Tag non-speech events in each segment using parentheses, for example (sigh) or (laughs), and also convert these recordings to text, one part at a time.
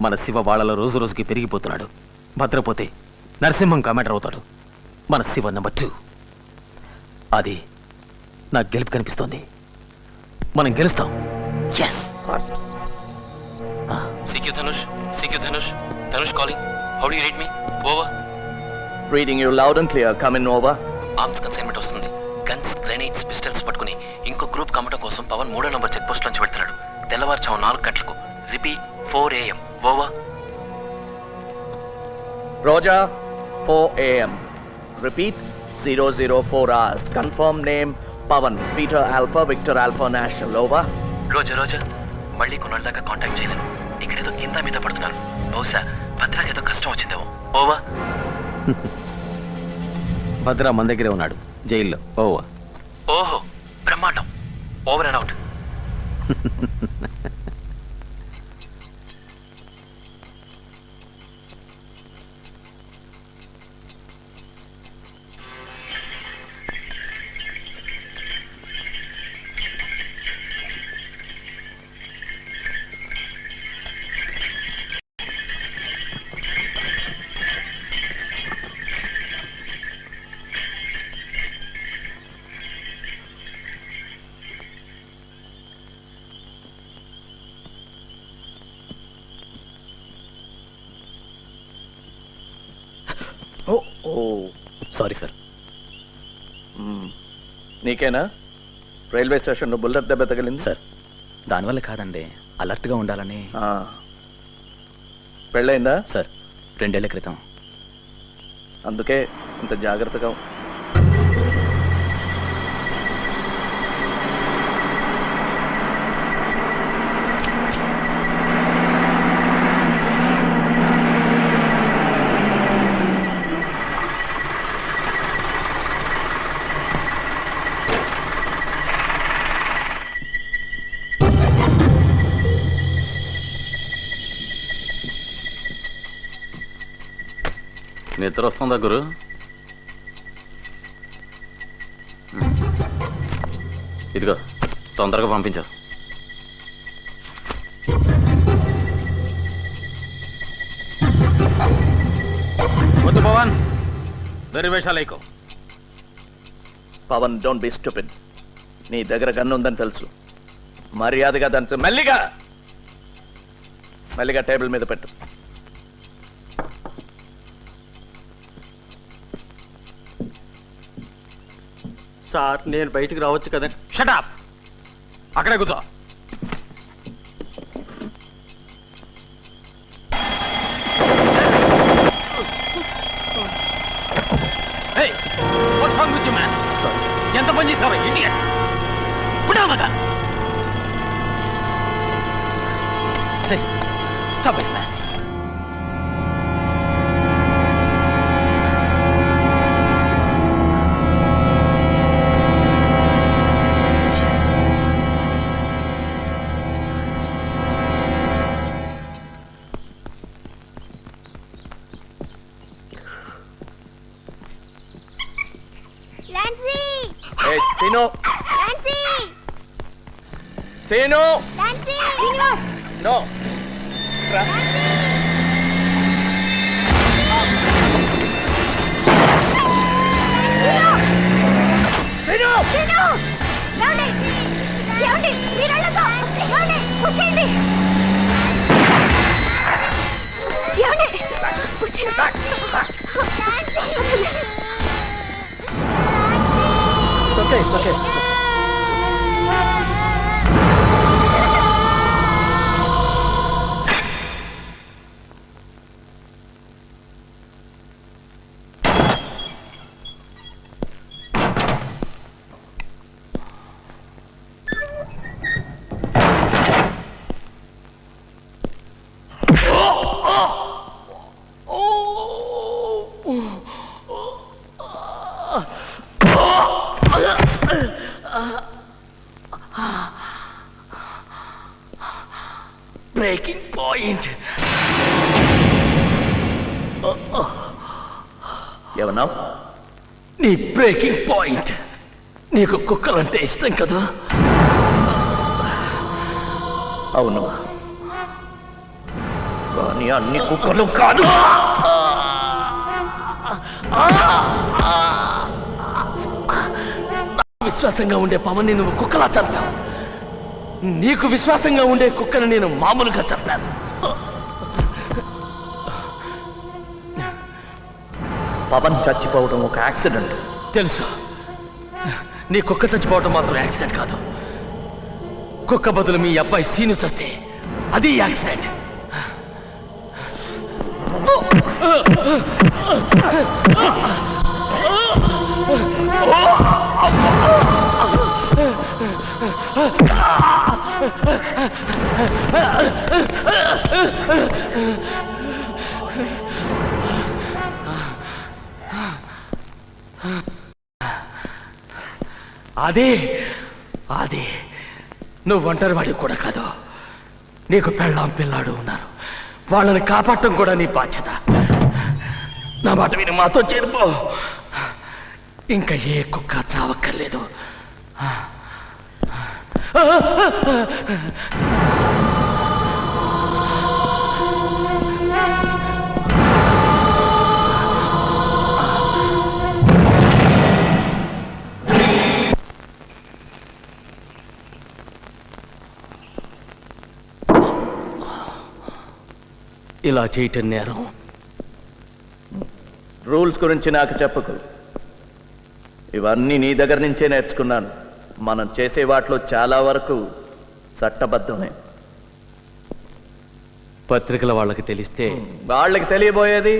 మన శివ వాళ్ళలో రోజు రోజుకి పెరిగిపోతున్నాడు. భద్రపోతే నరసింహం కమాండర్ అవుతాడు. మన శివ నెంబర్ టూ అది నాకు గెలుపు కనిపిస్తోంది. మనం గెలుస్తాం. Come in over. Arms consignment వస్తుంది. గన్స్ గ్రెనేడ్స్ పిస్టల్స్ పట్టుకుని ఇంకో గ్రూప్ కమ్మటం కోసం పవన్ మూడో నంబర్ చెక్ పోస్ట్ నుంచి వెళ్తున్నాడు. తెల్లవారుజాము నాలుగు గంటలకు. Repeat four AM over Roger, 4 a.m. Repeat, 004 hours. Confirm name, Pavan, Peter Alpha, Victor Alpha National. Over. Roja Roja మళ్ళీ కొన్నాళ్ళ దాకా కాంటాక్ట్ చేయలేను. ఇక్కడేదో కింద మీద పడుతున్నాను బహుశా భద్రాకి ఏదో కష్టం వచ్చిందేమో. ఓవర్ (laughs) భద్ర మన దగ్గరే ఉన్నాడు. జైల్లో. ఓవా ఓహో బ్రహ్మాండం. Over and out sorry sir. నీకేనా? రైల్వే స్టేషన్లో బుల్లెట్ దెబ్బ తగిలింది? సార్ దానివల్ల కాదండి. అలర్ట్గా ఉండాలని. ఆ. పెళ్ళయిందా? సార్ రెండేళ్ళ క్రితం. అందుకే ఇంత జాగ్రత్తగా ఉం- నిద్ర వస్తుందా గురు ఇదిగో తొందరగా పంపించు. వద్దు పవన్ దరివేషాలేకో పవన్ డోంట్ బి స్టూపిడ్ నీ దగ్గర గన్ను ఉందని తెలుసు. మర్యాదగా దాని మెల్లిగా! మెల్లిగా టేబుల్ మీద పెట్టు. సార్ నేను బయటకు రావచ్చు కదండి షటాప్ అక్కడే కూర్చో. ఎంత పని చేసావు Indian పుడామగా stop Seenu! Seenu! No. Seenu Srinu! ఏమండి? Okay, it's okay, it's okay. Breaking point నీకు కుక్కలంటే ఇష్టం కదా? అవును. కానీ అన్ని కుక్కలు కాదు. విశ్వాసంగా ఉండే పవన్ని నువ్వు కుక్కలా చంపావు. నీకు విశ్వాసంగా ఉండే కుక్కను నేను మామూలుగా చంపాను. పవన్ చచ్చిపోవడం ఒక యాక్సిడెంట్. తెలుసు. నీ కుక్క చచ్చిపోవడం మాత్రం యాక్సిడెంట్ కాదు. కుక్క బదులు మీ అబ్బాయి సీను చస్తే అది యాక్సిడెంట్. అదే అదే నువ్వు ఒంటరి వాడివి కూడా కాదు. నీకు పెళ్ళాం పిల్లాడు ఉన్నారు. వాళ్ళని కాపాడటం కూడా నీ బాధ్యత. నా మాట విని మాతో చేరిపో. ఇంకా ఏ కుక్క చావక్కర్లేదు. ఇలా చేయటం నేరం. రూల్స్ గురించి నాకు చెప్పకు. ఇవన్నీ నీ దగ్గర నుంచే నేర్చుకున్నాను. మనం చేసే వాటిలో చాలా వరకు చట్టబద్ధమే. పత్రికల వాళ్ళకి తెలిస్తే వాళ్ళకి తెలియబోయేది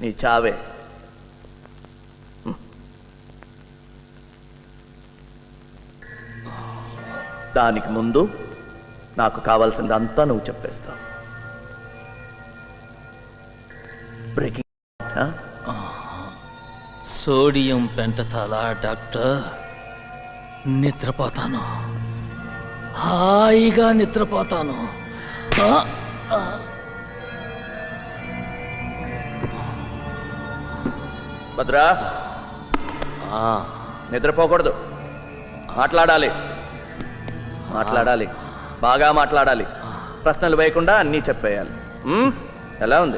నీ చావే. దానికి ముందు నాకు కావాల్సిందంతా నువ్వు చెప్పేస్తావు. Sodium pentothal doctor? నిద్రపోతాను. హాయిగా నిద్రపోతాను. భద్రా. నిద్రపోకూడదు. మాట్లాడాలి. మాట్లాడాలి. బాగా మాట్లాడాలి. ప్రశ్నలు వేయకుండా అన్నీ చెప్పేయాలి? ఎలా ఉంది?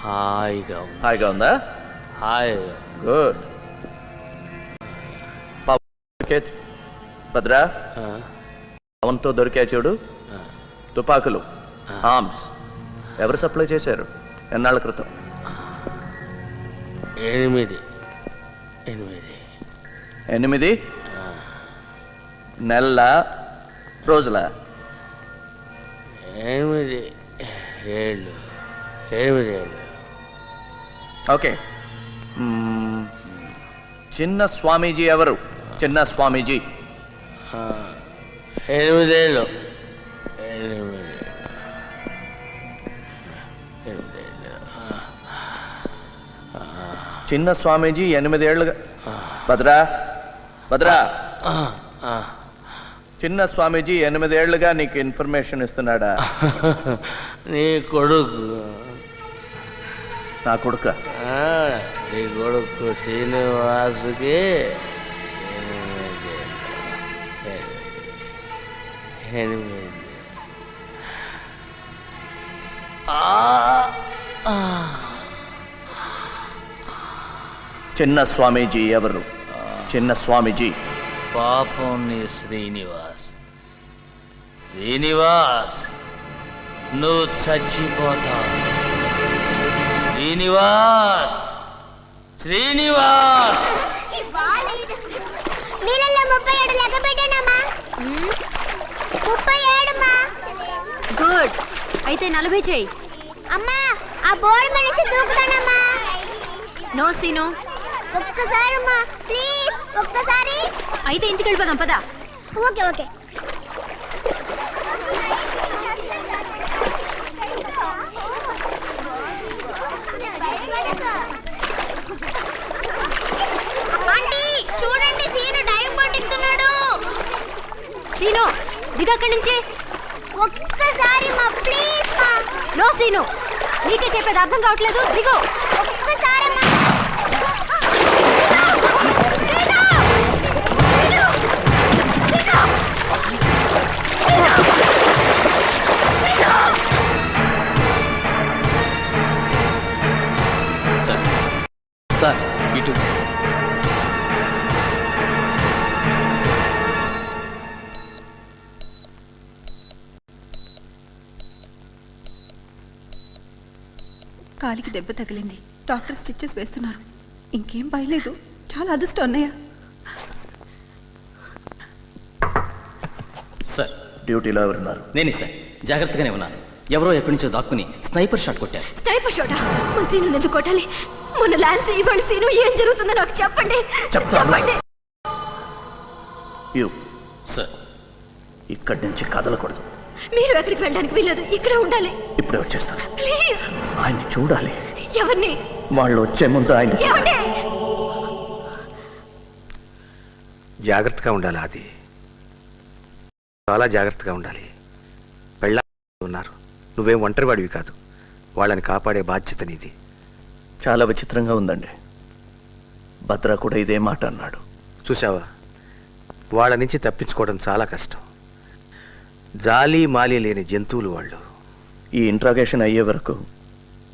హాయిగా ఉంది. హాయిగా ఉందా? హాయిగా గుడ్. భద్రా ఆ, పవన్తో దొరికా చూడు. తుపాకులు ఆర్మ్స్ ఎవరు సప్లై చేశారు? ఎన్నాళ్ళ క్రితం? ఎనిమిది. ఎనిమిది. ఎనిమిది? నెలల రోజుల? ఎనిమిది. ఏళ్ళు. ఎనిమిది ఏళ్ళు. ఓకే. చిన్న స్వామీజీ ఎవరు? చిన్న స్వామీజీ. ఎనిమిదేళ్ళు. ఎనిమిది ఎనిమిదేళ్ళు. చిన్న స్వామీజీ ఎనిమిదేళ్ళుగా భద్రా. భద్రా. చిన్న స్వామీజీ ఎనిమిదేళ్ళుగా నీకు ఇన్ఫర్మేషన్ ఇస్తున్నాడా? నీ కొడుకు. నా కొడుక. నీ కొడుకు శ్రీనివాసుకి ఎనిమిది. చిన్న స్వామీజీ ఎవరు? చిన్న స్వామీజీ. పాపం నీ శ్రీనివాస్. శ్రీనివాస్ నువ్వు చచ్చిపోతావు. శ్రీనివాస్! శ్రీనివాస్! గుడ్. అయితే నలభై చేయి అమ్మా ఆ బోర్డు మీద నుంచి దూకుతానమ్మా. No scene. ఒక్కసారి అమ్మా ప్లీజ్ ఒక్కసారి. అయితే ఇంటికి వెళ్ళిపోదాం పదా. Okay okay. దిగ అక్కడి నుంచి? ఒక్కసారి మా ప్లీజ్ మా నో సీను. నీకే చెప్పేది అర్థం కావట్లేదు. దిగు. ఒక్కసారి సార్ సార్ ఇటు. కాలికి దెబ్బ తగిలింది. డాక్టర్ స్టిచ్చెస్ వేస్తున్నారు. ఇంకేం భయలేదు చాలా అదృష్టం అన్నయ్య. సార్. డ్యూటీలో ఎవరున్నారు? నేనే సార్. జాగ్రత్తగానే ఉన్నాను. ఎవరో ఎక్కడి నుంచో దాక్కుని స్నైపర్ షాట్ కొట్టారు. స్టైపర్ షోటా? మన సీను ఎందుకు కొట్టాలి? మన ల్యాన్స్ ఇవాళ సీను ఏం జరుగుతుందో నాకు చెప్పండి. చెప్తాను. చెప్పండి. యూ. సార్. ఇక్కడి నుంచి కదలకూడదు. మీరు ఎక్కడికి వెళ్ళడానికి వీలేదు ఇక్కడే ఉండాలి. ఇప్పుడే వచ్చేస్తాను. ప్లీజ్. ఆయన్ని చూడాలి. ఎవరిని? వాళ్ళు వచ్చే ముందు ఆయన ఏమండి జాగ్రత్తగా ఉండాలి అది చాలా జాగ్రత్తగా ఉండాలి. పెళ్ళ ఉన్నారు. నువ్వేం ఒంటరివాడివి కాదు. వాళ్ళని కాపాడే బాధ్యత నీది. చాలా విచిత్రంగా ఉందండి. భద్ర కూడా ఇదే మాట అన్నాడు. చూసావా వాళ్ళ నుంచి తప్పించుకోవడం చాలా కష్టం. జాలి మాలి లేని జంతువులు వాళ్ళు. ఈ ఇంట్రాగేషన్ అయ్యే వరకు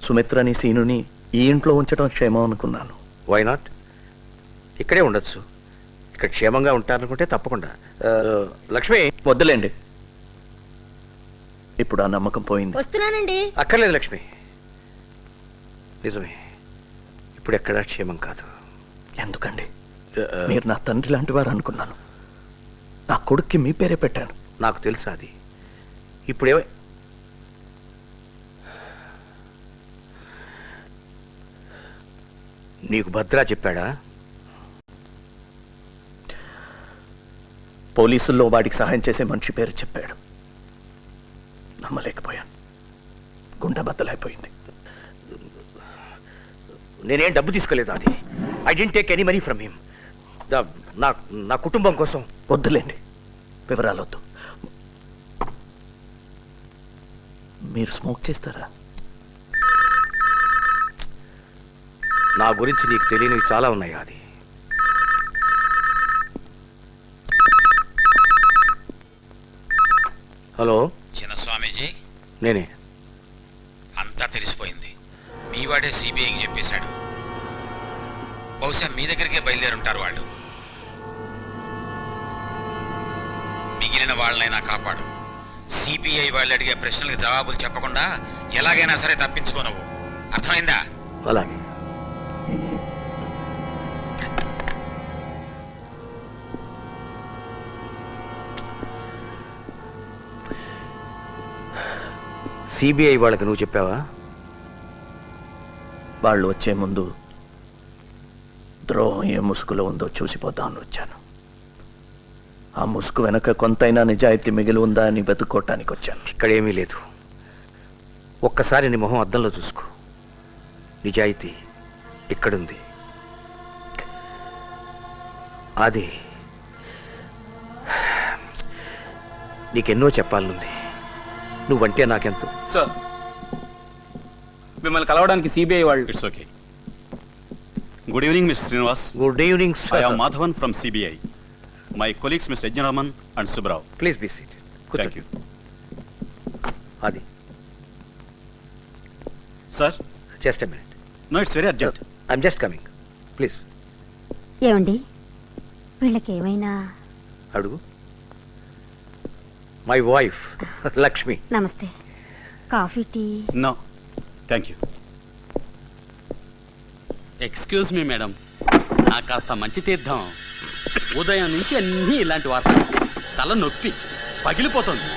సుమిత్రని సీనుని ఈ ఇంట్లో ఉంచడం క్షేమం అనుకున్నాను. వై నాట్ ఇక్కడే ఉండొచ్చు. ఇక్కడ క్షేమంగా ఉంటారనుకుంటే తప్పకుండా. ఆ, లక్ష్మి! వద్దులేండి. ఇప్పుడు ఆ నమ్మకం పోయింది. వస్తున్నానండి. అక్కర్లేదు లక్ష్మి. నిజమే. ఇప్పుడు ఎక్కడా క్షేమం కాదు. ఎందుకండి? ఆ, మీరు నా తండ్రి లాంటి వారు అనుకున్నాను. నా కొడుక్కి మీ పేరే పెట్టాను. నాకు తెలుసు అది. ఇప్పుడే నీకు భద్రా చెప్పాడా? పోలీసుల్లో వాడికి సహాయం చేసే మనిషి పేరు చెప్పాడు. నమ్మలేకపోయాను. గుండె బద్దలైపోయింది. నేనేం డబ్బు తీసుకోలేదు అది I didn't take any money from him. నా నా కుటుంబం కోసం. వద్దులేండి. వివరాలొద్దు. మీరు స్మోక్ చేస్తారా? నా గురించి నీకు తెలియనివి చాలా ఉన్నాయి అది హలో? చిన్న స్వామీజీ నేనే. అంతా తెలిసిపోయింది. మీ వాడే సిబిఐకి చెప్పేశాడు. బహుశా మీ దగ్గరికే బయలుదేరుంటారు వాళ్ళు. మిగిలిన వాళ్ళనైనా కాపాడు. సిబిఐ వాళ్ళు అడిగే ప్రశ్నలకు జవాబులు చెప్పకుండా ఎలాగైనా సరే తప్పించుకోనవు అర్థమైందా? అలాగే. సిబిఐ వాళ్ళకి నువ్వు చెప్పావా? వాళ్ళు వచ్చే ముందు ద్రోహం ఏ ముసుగులో ఉందో చూసిపోదామని వచ్చాను. ఆ ముసుగు వెనక కొంతైనా నిజాయితీ మిగిలి ఉందా అని వెతుక్కోవటానికి వచ్చాను. ఇక్కడేమీ లేదు. ఒక్కసారి నీ మొహం అద్దంలో చూసుకో. నిజాయితీ ఇక్కడుంది. అది నీకెన్నో చెప్పాలనుంది. నువ్వంటే నాకెంతో? సార్ మిమ్మల్ని కలవడానికి సిబిఐ వాళ్ళు it's okay good evening mister Srinivas good evening I Madhavan from CBI my colleagues mister Yagnaraman and Subbarao please be seat thank you అది sir just a minute no it's very urgent I'm just coming please ఏమండి? వీళ్ళకి ఏమైనా? అడుగు. My wife Lakshmi నమస్తే. Coffee tea? No thank you excuse me madam నాకు కాస్త మంచి తీర్థం. ఉదయం నుంచి అన్నీ ఇలాంటి వార్తలు. తల నొప్పి పగిలిపోతుంది.